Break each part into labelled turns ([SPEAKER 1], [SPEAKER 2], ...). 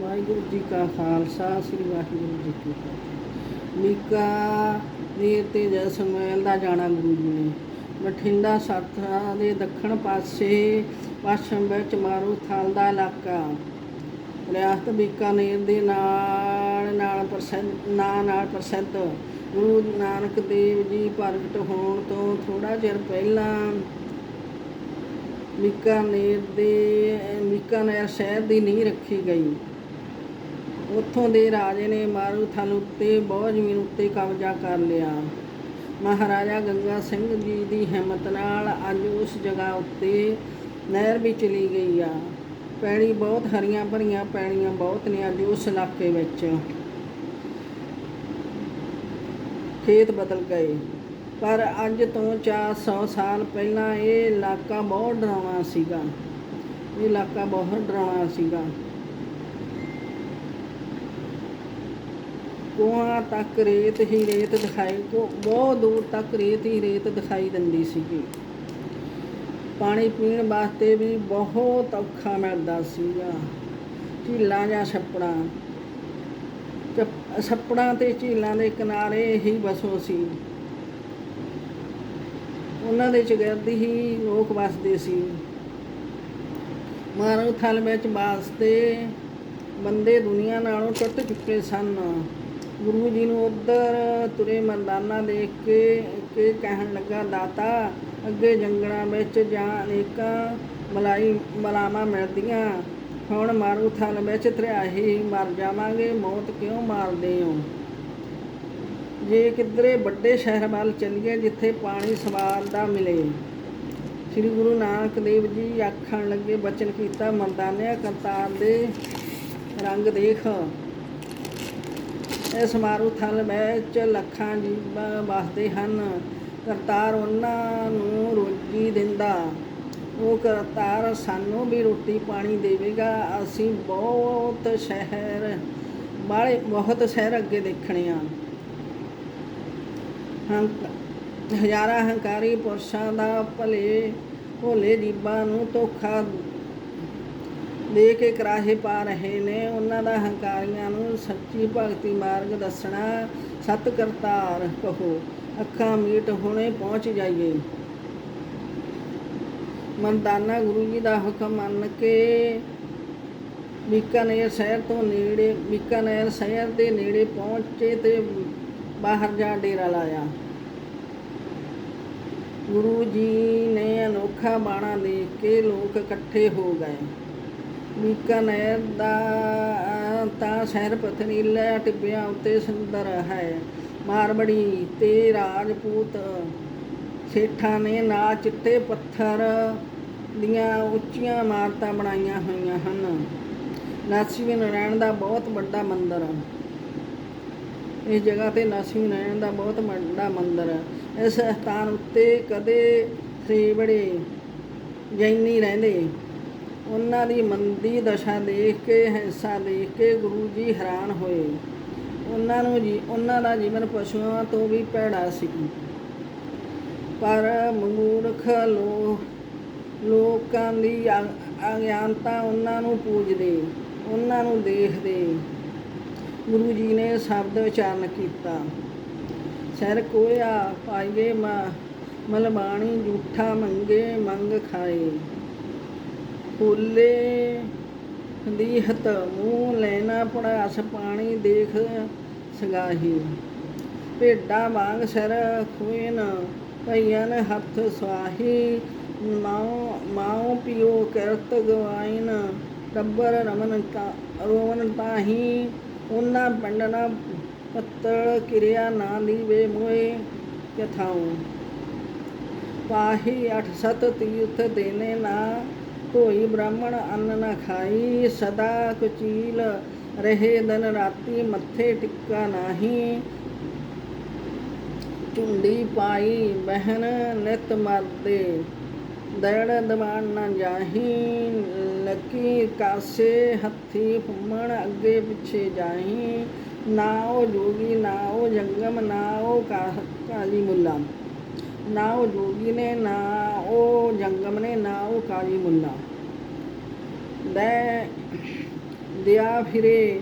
[SPEAKER 1] ਵਾਹਿਗੁਰੂ ਜੀ ਕਾ ਖਾਲਸਾ, ਸ੍ਰੀ ਵਾਹਿਗੁਰੂ ਜੀ ਕੀ ਫਤਿਹ। ਮੀਕਾ ਨੀਰ ਤੇ ਜਸਮੈਲ ਦਾ ਜਾਣਾ ਗੁਰੂ ਜੀ ਨੇ, ਬਠਿੰਡਾ ਸਾਥਾ ਦੇ ਦੱਖਣ ਪਾਸੇ ਪੱਛਮ ਵਿੱਚ ਮਾਰੂ ਥਲ ਦਾ ਇਲਾਕਾ। ਰਿਆਸਤ ਬੀਕਾਨੇਰ ਦੇ ਨਾਲ ਨਾਲ ਪ੍ਰਸਿੱਧ ਨਾਂ ਨਾਲ ਪ੍ਰਸਿੱਧ ਗੁਰੂ ਨਾਨਕ ਦੇਵ ਜੀ ਪ੍ਰਗਟ ਹੋਣ ਤੋਂ ਥੋੜਾ ਚਿਰ ਪਹਿਲਾਂ ਬੀਕਾਨੇਰ ਦੇ ਬੀਕਾਨੇਰ ਸ਼ਹਿਰ ਦੀ ਨੀਂਹ ਰੱਖੀ ਗਈ। ਉੱਥੋਂ ਦੇ ਰਾਜੇ ਨੇ ਮਾਰੂਥਲ ਉੱਤੇ ਬਹੁਤ ਜ਼ਮੀਨ ਉੱਤੇ ਕਬਜ਼ਾ ਕਰ ਲਿਆ। ਮਹਾਰਾਜਾ ਗੰਗਾ ਸਿੰਘ ਜੀ ਦੀ ਹਿੰਮਤ ਨਾਲ ਅੱਜ ਉਸ ਜਗ੍ਹਾ ਉੱਤੇ ਨਹਿਰ ਵੀ ਚਲੀ ਗਈ ਆ। ਪੈਣੀ ਬਹੁਤ ਹਰੀਆਂ ਭਰੀਆਂ ਪੈਣੀਆਂ ਬਹੁਤ ਨੇ ਅੱਜ ਉਸ ਇਲਾਕੇ ਵਿੱਚ। ਖੇਤ ਬਦਲ ਗਏ। ਪਰ ਅੱਜ ਤੋਂ 400 ਸਾਲ ਪਹਿਲਾਂ ਇਹ ਇਲਾਕਾ ਬਹੁਤ ਡਰਾਉਣਾ ਸੀਗਾ। ਇਹ ਇਲਾਕਾ ਬਹੁਤ ਡਰਾਉਣਾ ਸੀਗਾ। ਕੋਹਾਂ ਤੱਕ ਰੇਤ ਹੀ ਰੇਤ ਦਿਖਾਈ ਬਹੁਤ ਦੂਰ ਤੱਕ ਰੇਤ ਹੀ ਰੇਤ ਦਿਖਾਈ ਦਿੰਦੀ ਸੀਗੀ। ਪਾਣੀ ਪੀਣ ਵਾਸਤੇ ਵੀ ਬਹੁਤ ਔਖਾ ਮਿਲਦਾ ਸੀਗਾ। ਝੀਲਾਂ ਜਾਂ ਛੱਪੜਾਂ। ਚੱਪ- ਛੱਪੜਾਂ ਤੇ ਝੀਲਾਂ ਦੇ ਕਿਨਾਰੇ ਹੀ ਬਸੋ ਸੀ। ਉਹਨਾਂ ਦੇ ਚਗਰਦ ਹੀ ਲੋਕ ਵਸਦੇ ਸੀ। ਮਾਨਵ ਥਲ ਵਿੱਚ ਵਾਸਤੇ ਬੰਦੇ ਦੁਨੀਆ ਨਾਲੋਂ ਟੁੱਟ ਚੁੱਕੇ ਸਨ। ਗੁਰੂ ਜੀ ਨੂੰ ਉਧਰ ਤੁਰੇ ਮਰਦਾਨਾ ਦੇਖ ਕੇ ਕੇ ਕਹਿਣ ਲੱਗਾ, ਦਾਤਾ, ਅੱਗੇ ਜੰਗਲਾਂ ਵਿੱਚ ਜਾਂ ਅਨੇਕਾਂ ਮਲਾਈ, ਮਲਾਵਾਂ ਮਿਲਦੀਆਂ। ਹੁਣ ਮਾਰੂ ਥਲ ਵਿੱਚ ਤਰਿਆਹੀ ਮਰ ਜਾਵਾਂਗੇ, ਮੌਤ ਕਿਉਂ ਮਾਰਦੇ ਹੋ? ਜੇ ਕਿਧਰੇ ਵੱਡੇ ਸ਼ਹਿਰ ਵੱਲ ਚੱਲੀਏ, ਜਿੱਥੇ ਪਾਣੀ ਸਵਾਰ ਦਾ ਮਿਲੇ। ਸ੍ਰੀ ਗੁਰੂ ਨਾਨਕ ਦੇਵ ਜੀ ਆਖਣ ਲੱਗੇ, ਬਚਨ ਕੀਤਾ ਮਰਦਾਨਿਆ ਕਰਤਾਰ ਦੇ ਰੰਗ ਦੇਖ। ਇਸ ਮਾਰੂ ਥਲ ਵਿੱਚ ਲੱਖਾਂ ਜੀਵ ਵਸਦੇ ਹਨ। ਕਰਤਾਰ ਉਹਨਾਂ ਨੂੰ ਰੋਜੀ ਦਿੰਦਾ, ਉਹ ਕਰਤਾਰ ਸਾਨੂੰ ਵੀ ਰੋਟੀ ਪਾਣੀ ਦੇਵੇਗਾ। ਅਸੀਂ ਬਹੁਤ ਸ਼ਹਿਰ ਬਾਲੇ ਬਹੁਤ ਸ਼ਹਿਰ ਅੱਗੇ ਦੇਖਣੇ ਆ। ਹੰਕ, ਹਜ਼ਾਰਾਂ ਹੰਕਾਰੀ ਪੁਰਸ਼ਾਂ ਦਾ ਭਲੇ ਭੋਲੇ ਜੀਵਾਂ ਨੂੰ ਧੋਖਾ ਦੇ ਕੇ ਕਰਾਹੇ ਪਾ ਰਹੇ ਨੇ। ਉਹਨਾਂ ਦਾ ਹੰਕਾਰੀਆਂ ਨੂੰ ਸੱਚੀ ਭਗਤੀ ਮਾਰਗ ਦੱਸਣਾ ਸਤ ਕਰਤਾਰ ਕਹੋ, ਅੱਖਾਂ ਮੀਟ ਹੁਣੇ ਪਹੁੰਚ ਜਾਈਏ। ਮਨਦਾਨਾ ਗੁਰੂ ਜੀ ਦਾ ਹੁਕਮ ਮੰਨ ਕੇ ਬੀਕਾਨੇਰ ਸ਼ਹਿਰ ਤੋਂ ਨੇੜੇ, ਬੀਕਾਨੇਰ ਸ਼ਹਿਰ ਦੇ ਨੇੜੇ ਪਹੁੰਚੇ ਤੇ ਬਾਹਰ ਜਾ ਡੇਰਾ ਲਾਇਆ। ਗੁਰੂ ਜੀ ਨੇ ਅਨੋਖਾ ਬਾਣਾ ਦੇਖ ਕੇ ਲੋਕ ਇਕੱਠੇ ਹੋ ਗਏ। ਬੀਕਾਨੇਰ ਦਾ ਤਾਂ ਸ਼ਹਿਰ ਪਥਨੀਲਾ ਟਿੱਬਿਆਂ ਉੱਤੇ ਸੁੰਦਰ ਹੈ। ਮਾਰਬੜੀ ਤੇ ਰਾਜਪੂਤ ਸੇਠਾਂ ਨੇ ਨਾਲ ਚਿੱਟੇ ਪੱਥਰ ਦੀਆਂ ਉੱਚੀਆਂ ਇਮਾਰਤਾਂ ਬਣਾਈਆਂ ਹੋਈਆਂ ਹਨ। ਨਾਸੀ ਨਾਰਾਇਣ ਦਾ ਬਹੁਤ ਵੱਡਾ ਮੰਦਿਰ। ਇਸ ਜਗ੍ਹਾ ਤੇ ਨਾਸੀ ਨਾਰਾਇਣ ਦਾ ਬਹੁਤ ਵੱਡਾ ਮੰਦਿਰ। ਇਸ ਸਥਾਨ ਉੱਤੇ ਕਦੇ ਸ੍ਰੀਬੜੇ ਜੈਨੀ ਰਹਿੰਦੇ। ਉਹਨਾਂ ਦੀ ਮੰਦੀ ਦਸ਼ਾ ਦੇਖ ਕੇ, ਹਿੰਸਾ ਦੇਖ ਕੇ ਗੁਰੂ ਜੀ ਹੈਰਾਨ ਹੋਏ। ਉਹਨਾਂ ਨੂੰ ਜੀ, ਉਹਨਾਂ ਦਾ ਜੀਵਨ ਪਸ਼ੂਆਂ ਤੋਂ ਵੀ ਭੈੜਾ ਸੀ। ਪਰ ਮੂਰਖ ਲੋ, ਲੋਕਾਂ ਦੀ ਅਗਿਆਨਤਾ ਉਹਨਾਂ ਨੂੰ ਪੂਜਦੇ, ਉਹਨਾਂ ਨੂੰ ਦੇਖਦੇ। ਗੁਰੂ ਜੀ ਨੇ ਸ਼ਬਦ ਉਚਾਰਨ ਕੀਤਾ। ਸਿਰ ਕੋਇਆ ਪਾਈਏ ਮਲਬਾਣੀ ਝੂਠਾ ਮੰਗੇ, ਮੰਗ ਖਾਏ। ਫੁੱਲੇ ਦੀਹਤ ਮੂੰਹ ਲੈਣਾ ਪੜਾਸ ਪਾਣੀ ਦੇਖ ਸਗਾਹੀ। ਭੇਡਾਂ ਵਾਂਗ ਸਿਰ ਖੋਇਨ ਭਈਆਂ ਹੱਥ ਸਵਾਹੀ। ਮਾਉ ਮਾਉ ਪਿਓ ਕਰਤ ਗਵਾਇਨ ਟੱਬਰ ਰਮਨ ਤਾ ਰੋਵਨ ਤਾਹੀ। ਉਹਨਾਂ ਪੰਡਨਾ ਪੱਤਲ ਕਿਰਿਆ ਨਾ ਲੀਵੇ ਮੋਏ ਕਥਾਉ। ਪਾਹੀ ਅਠ ਸਤ ਤੀਰਥ ਦੇਨੇ ਨਾ ਧੋਈ ਬ੍ਰਾਹਮਣ ਅੰਨ ਨ ਖਾਈ, ਸਦਾ ਕੁਚੀਲ ਰਹੇ ਦਿਨ ਰਾਤੀ, ਮੱਥੇ ਟਿੱਕਾ ਨਾਹੀ। ਝੁੰਡੀ ਪਾਈ ਬਹਿਨ ਨਿਤ ਮਰਦੇ ਦੜ ਦਵਾਨ ਨਾ ਜਾਹੀ। ਲੱਕੀ ਕਾਸੇ ਹੱਥੀ ਫੁੰਮਣ ਅੱਗੇ ਪਿੱਛੇ ਜਾਹੀ। ਨਾ ਉਹ ਜੋਗੀ ਨਾ ਉਹ ਜੰਗਮ ਨਾ ਉਹ ਕਾਲੀ ਮੁੱਲਾ। ਨਾ ਉਹ ਜੋਗੀ ਨੇ ਨਾ ਉਹ ਜੰਗਮ ਨੇ ਨਾ ਉਹ ਕਾਲੀ ਮੁੱਲਾ ਦੇ ਦਿਆ ਫਿਰੇ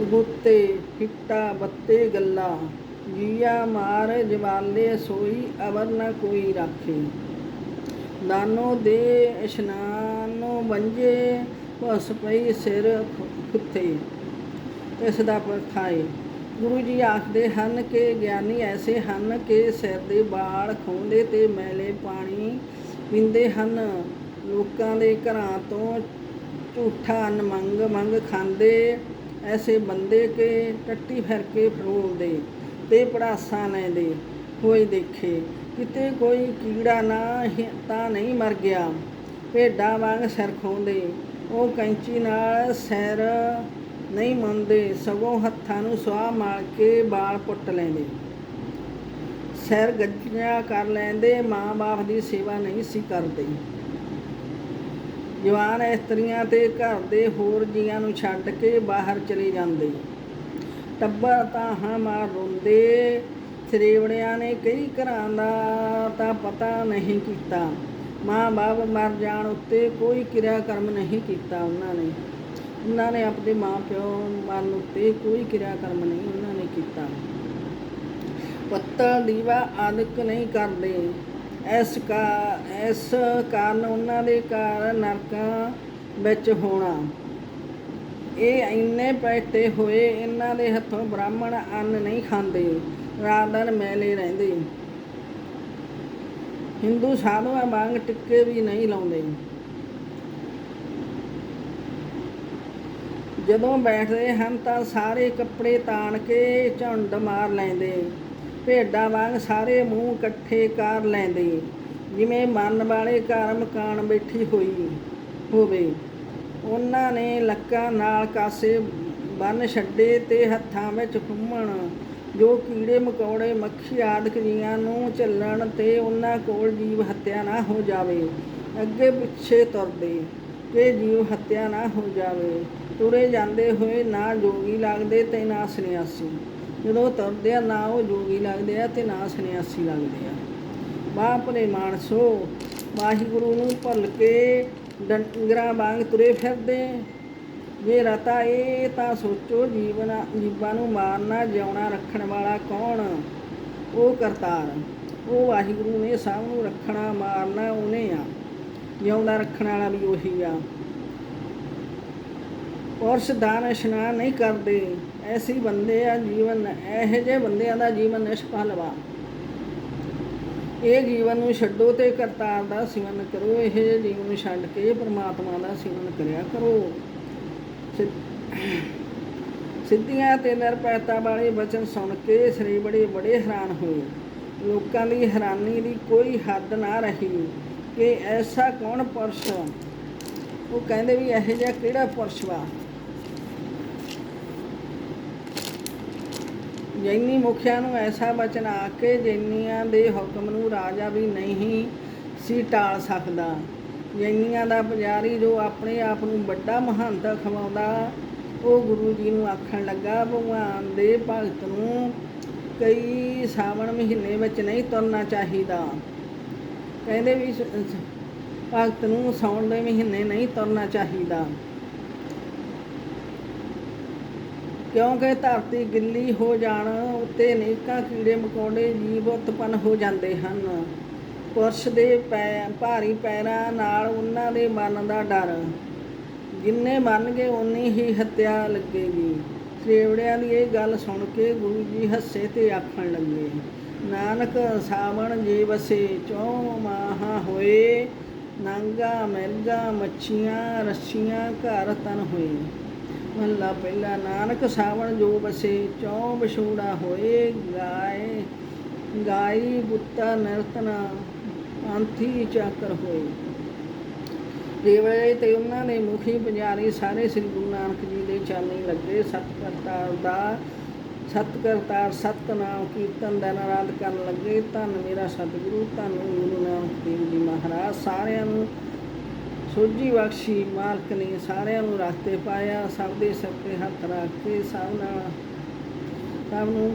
[SPEAKER 1] ਉਗੁੱਤੇ ਫਿੱਟਾ ਬੱਤੇ ਗੱਲਾ। ਜੀਆ ਮਾਰ ਜਵਾਲੇ ਸੋਈ ਅਵਰ ਨਾ ਕੋਈ ਰਾਖੇ। ਦਾਨੋ ਦੇ ਇਸ਼ਨਾਨੋ ਵੰਜੇ, ਭਸ ਪਈ ਸਿਰ ਖੁੱਤੇ ਇਸ ਦਾ ਪਰਥਾਏ ਗੁਰੂ ਜੀ ਆਖਦੇ ਹਨ ਕਿ ਗਿਆਨੀ ਐਸੇ ਹਨ ਕਿ ਸਿਰ ਦੇ ਵਾਲ ਖੋਂਦੇ ਤੇ ਮੈਲੇ ਪਾਣੀ ਪੀਂਦੇ ਹਨ। ਲੋਕਾਂ ਦੇ ਘਰਾਂ ਤੋਂ ਝੂਠਾ ਨਮੰਗ ਮੰਗ ਖਾਂਦੇ। ਐਸੇ ਬੰਦੇ ਕੇ ਟੱਟੀ ਫਿਰ ਕੇ ਫਰੋਲਦੇ ਤੇ ਪੜਾਸਾ ਲੈਂਦੇ ਹੋਏ ਦੇਖੇ, ਕਿਤੇ ਕੋਈ ਕੀੜਾ ਨਾ ਤਾਂ ਨਹੀਂ ਮਰ ਗਿਆ। ਭੇਡਾਂ ਵਾਂਗ ਸਿਰ ਖੋਂਦੇ, ਉਹ ਕੈਂਚੀ ਨਾਲ ਸਿਰ ਨਹੀਂ ਮੰਨਦੇ। ਸਗੋਂ ਹੱਥਾਂ ਨੂੰ ਸੁਆਹ ਮਾਰ ਕੇ ਬਾਲ ਪੁੱਟ ਲੈਂਦੇ। ਸਿਰ ਗੱਜੀਆਂ ਕਰ ਲੈਂਦੇ। ਮਾਂ-ਬਾਪ ਦੀ ਸੇਵਾ ਨਹੀਂ ਸੀ ਕਰਦੇ। ਜਵਾਨ ਇਸਤਰੀਆਂ ਤੇ ਘਰ ਦੇ ਹੋਰ ਜੀਆਂ ਨੂੰ ਛੱਡ ਕੇ ਬਾਹਰ ਚਲੇ ਜਾਂਦੇ। ਟੱਬਰ ਤਾਂ ਹਾਂ ਮਾਰ ਰੋਂਦੇ। ਸਰੇਵੜਿਆਂ ਨੇ ਕਈ ਘਰਾਂ ਦਾ ਤਾਂ ਪਤਾ ਨਹੀਂ ਕੀਤਾ। ਮਾਂ ਬਾਪ ਮਰ ਜਾਣ ਉੱਤੇ ਕੋਈ ਕਿਰਿਆ ਕਰਮ ਨਹੀਂ ਕੀਤਾ ਉਹਨਾਂ ਨੇ। ਉਹਨਾਂ ਨੇ ਆਪਣੇ ਮਾਂ ਪਿਓ ਮਰਨ ਉੱਤੇ ਕੋਈ ਕਿਰਿਆ ਕਰਮ ਨਹੀਂ ਉਹਨਾਂ ਨੇ ਕੀਤਾ। ਪੱਤਲ ਦੀਵਾ ਆਦਿਕ ਨਹੀਂ ਕਰਦੇ। ਇਸ ਕਾ, ਇਸ ਕਾਰਨ ਉਹਨਾਂ ਦੇ ਘਰ ਨਰਕਾਂ ਵਿੱਚ ਹੋਣਾ। ਇਹ ਇੰਨੇ ਪੈਟੇ ਹੋਏ ਇਹਨਾਂ ਦੇ ਹੱਥੋਂ ਬ੍ਰਾਹਮਣ ਅੰਨ ਨਹੀਂ ਖਾਂਦੇ, ਰਾਤ ਦਿਨ ਮੈਲੇ ਰਹਿੰਦੇ। ਹਿੰਦੂ ਸਾਧੂਆਂ ਵਾਂਗ ਟਿੱਕੇ ਵੀ ਨਹੀਂ ਲਾਉਂਦੇ। ਜਦੋਂ ਬੈਠਦੇ ਹਨ ਤਾਂ ਸਾਰੇ ਕੱਪੜੇ ਤਾਣ ਕੇ ਝੁੰਡ ਮਾਰ ਲੈਂਦੇ। ਭੇਡਾਂ ਵਾਂਗ ਸਾਰੇ ਮੂੰਹ ਇਕੱਠੇ ਕਰ ਲੈਂਦੇ। ਜਿਵੇਂ ਮਨ ਵਾਲੇ ਘਰ ਮਕਾਨ ਬੈਠੀ ਹੋਈ ਹੋਵੇ। ਉਹਨਾਂ ਨੇ ਲੱਕਾਂ ਨਾਲ ਕਾਸੇ ਬੰਨ ਛੱਡੇ ਤੇ ਹੱਥਾਂ ਵਿੱਚ ਖੁੰਮਣ ਜੋ ਕੀੜੇ, ਮਕੌੜੇ, ਮੱਖੀ ਆਦਿਕ ਜੀਆਂ ਨੂੰ ਝੱਲਣ ਤੇ ਉਹਨਾਂ ਕੋਲ ਜੀਵ ਹੱਤਿਆ ਨਾ ਹੋ ਜਾਵੇ। ਅੱਗੇ ਪਿੱਛੇ ਤੁਰਦੇ। ਕਿ ਜੀਵ ਹੱਤਿਆ ਨਾ ਹੋ ਜਾਵੇ, ਤੁਰੇ ਜਾਂਦੇ ਹੋਏ ਨਾ ਜੋਗੀ ਲੱਗਦੇ ਤੇ ਨਾ ਸੰਨਿਆਸੀ। ਜਦੋਂ ਤੁਰਦੇ ਆ ਨਾ ਉਹ ਜੋਗੀ ਲੱਗਦੇ ਆ ਤੇ ਨਾ ਸੰਨਿਆਸੀ ਲੱਗਦੇ ਆ। ਬਾਪਰੇ ਮਾਨਸੋ ਵਾਹਿਗੁਰੂ ਨੂੰ ਭੁੱਲ ਕੇ ਡੰਗਰਾਂ ਵਾਂਗ ਤੁਰੇ ਫਿਰਦੇ ਜੇ ਰਤਾ ਇਹ ਤਾਂ ਸੋਚੋ ਜੀਵਨ, ਜੀਵਾਂ ਨੂੰ ਮਾਰਨਾ, ਜਿਉਣਾ ਰੱਖਣ ਵਾਲਾ ਕੌਣ? ਉਹ ਕਰਤਾਰ। ਉਹ ਵਾਹਿਗੁਰੂ ਨੇ ਸਭ ਨੂੰ ਰੱਖਣਾ, ਮਾਰਨਾ ਉਹਨੇ ਆ। ਜਿਉਂਦਾ ਰੱਖਣ ਵਾਲਾ ਵੀ ਉਹੀ ਆ। ਪੁਰਸ਼ ਦਾਨ ਇਸ਼ਨਾਨ ਨਹੀਂ ਕਰਦੇ। ਐਸੀ ਬੰਦੇ ਆ ਜੀਵਨ, ਇਹੋ ਜਿਹੇ ਬੰਦਿਆਂ ਦਾ ਜੀਵਨ ਨਿਸ਼ਫਲ ਵਾ। ਇਹ ਜੀਵਨ ਨੂੰ ਛੱਡੋ ਤੇ ਕਰਤਾਰ ਦਾ ਸਿਮਰਨ ਕਰੋ। ਇਹ ਜਿਹੇ ਜੀਵਨ ਨੂੰ ਛੱਡ ਕੇ ਪ੍ਰਮਾਤਮਾ ਦਾ ਸਿਮਰਨ ਕਰਿਆ ਕਰੋ। ਸਿ- ਸਿੱਧੀਆਂ ਤੇ ਨਿਰਭੈਤਾ ਵਾਲੇ ਬਚਨ ਸੁਣ ਕੇ ਸ੍ਰੀ ਬੜੇ ਬੜੇ ਹੈਰਾਨ ਹੋਏ। ਲੋਕਾਂ ਦੀ ਹੈਰਾਨੀ ਦੀ ਕੋਈ ਹੱਦ ਨਾ ਰਹੀ। ਕਿ ਐਸਾ ਕੌਣ ਪੁਰਸ਼ ਉਹ ਕਹਿੰਦੇ ਵੀ ਇਹੋ ਜਿਹਾ ਕਿਹੜਾ ਪੁਰਸ਼ ਵਾ? ਜੈਨੀ ਮੁਖਿਆ ਨੂੰ ਐਸਾ ਬਚਨ ਆ ਕੇ ਜੈਨੀਆਂ ਦੇ ਹੁਕਮ ਨੂੰ ਰਾਜਾ ਵੀ ਨਹੀਂ ਸੀ ਟਾਲ ਸਕਦਾ। ਜੈਨੀਆਂ ਦਾ ਪੁਜਾਰੀ ਜੋ ਆਪਣੇ ਆਪ ਨੂੰ ਵੱਡਾ ਮਹੰਤ ਖਵਾਉਂਦਾ, ਉਹ ਗੁਰੂ ਜੀ ਨੂੰ ਆਖਣ ਲੱਗਾ, ਭਗਵਾਨ ਦੇ ਭਗਤ ਨੂੰ ਕਈ ਸਾਵਣ ਮਹੀਨੇ ਵਿੱਚ ਨਹੀਂ ਤੁਰਨਾ ਚਾਹੀਦਾ। ਕਹਿੰਦੇ ਵੀ ਭਗਤ ਨੂੰ ਸਾਉਣ ਦੇ ਮਹੀਨੇ ਨਹੀਂ ਤੁਰਨਾ ਚਾਹੀਦਾ। ਕਿਉਂਕਿ ਧਰਤੀ ਗਿੱਲੀ ਹੋ ਜਾਣ, ਉੱਤੇ ਅਨੇਕਾਂ ਕੀੜੇ ਮਕੌੜੇ ਜੀਵ ਉਤਪੰਨ ਹੋ ਜਾਂਦੇ ਹਨ। ਪੁਰਸ਼ ਦੇ ਪੈ, ਭਾਰੀ ਪੈਰਾਂ ਨਾਲ ਉਹਨਾਂ ਦੇ ਮਰਨ ਦਾ ਡਰ। ਜਿੰਨੇ ਮੰਨਗੇ ਉਨੀ ਹੀ ਹੱਤਿਆ ਲੱਗੇਗੀ। ਸੇਵੜਿਆਂ ਦੀ ਇਹ ਗੱਲ ਸੁਣ ਕੇ ਗੁਰੂ ਜੀ ਹੱਸੇ ਤੇ ਆਖਣ ਲੱਗੇ। ਨਾਨਕ ਸਾਵਣ ਜੇ ਵਸੇ, ਚੌ ਮਾਹਾ ਹੋਏ, ਨਾਂਗਾ ਮਿਰਗਾ ਮੱਛੀਆਂ ਰੱਛੀਆਂ ਘਰ ਤਨ ਹੋਏ। ਮਹਲਾ ਪਹਿਲਾ ਨਾਨਕ ਸਾਵਣ ਜੋ ਵਸੇ, ਚੌ ਬਛੂੜਾ ਹੋਏ, ਗਾਏ, ਗਾਈ ਬੁੱਤਾ ਨਰਤਨਾ ਪੰਥੀ ਚਾਕਰ ਹੋਏ। ਦੇਵਲੇ ਤੇ ਉਹਨਾਂ ਨੇ ਮੁਖੀ ਪੁਜਾਰੀ ਸਾਰੇ ਸ੍ਰੀ ਗੁਰੂ ਨਾਨਕ ਜੀ ਦੇ ਚਾਲੀ ਲੱਗੇ ਸਤਿਕਰਤਾਰ ਦਾ ਸਤਿਕਰਤਾਰ ਸਤਨਾਮ, ਕੀਰਤਨ ਦਾ ਨਾਰਾਦ ਕਰਨ ਲੱਗੇ। ਧੰਨ ਮੇਰਾ ਸਤਿਗੁਰੂ, ਧੰਨ ਗੁਰੂ ਨਾਨਕ ਦੇਵ ਜੀ ਮਹਾਰਾਜ। ਸਾਰਿਆਂ ਨੂੰ ਸੋਝੀ ਬਖਸ਼ੀ ਮਾਲਕ ਨੇ ਸਾਰਿਆਂ ਨੂੰ ਰਸਤੇ ਪਾਇਆ, ਸਭ ਦੇ ਸਿਰ ਤੇ ਹੱਥ ਰੱਖ ਕੇ ਸਭ ਨਾਲ ਸਭ ਨੂੰ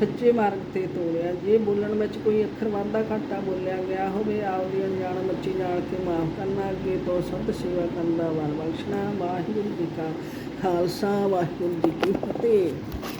[SPEAKER 1] ਸੱਚੇ ਮਾਰਗ ਤੇ ਤੋਰਿਆ। ਜੇ ਬੋਲਣ ਵਿੱਚ ਕੋਈ ਅੱਖਰ ਵਾਧਾ ਘਾਟਾ ਬੋਲਿਆ ਗਿਆ ਹੋਵੇ, ਆਪਦੀ ਅਣਜਾਣ ਮੱਚੀ ਜਾਣ ਕੇ ਮਾਫ ਕਰਨਾ, ਅੱਗੇ ਤੋਂ ਸਭ ਸੇਵਾ ਕਰਨ ਦਾ ਵਰ ਬਖਸ਼ਣਾ। ਵਾਹਿਗੁਰੂ ਜੀ ਕਾ ਖਾਲਸਾ, ਵਾਹਿਗੁਰੂ ਜੀ ਕੀ ਫਤਿਹ।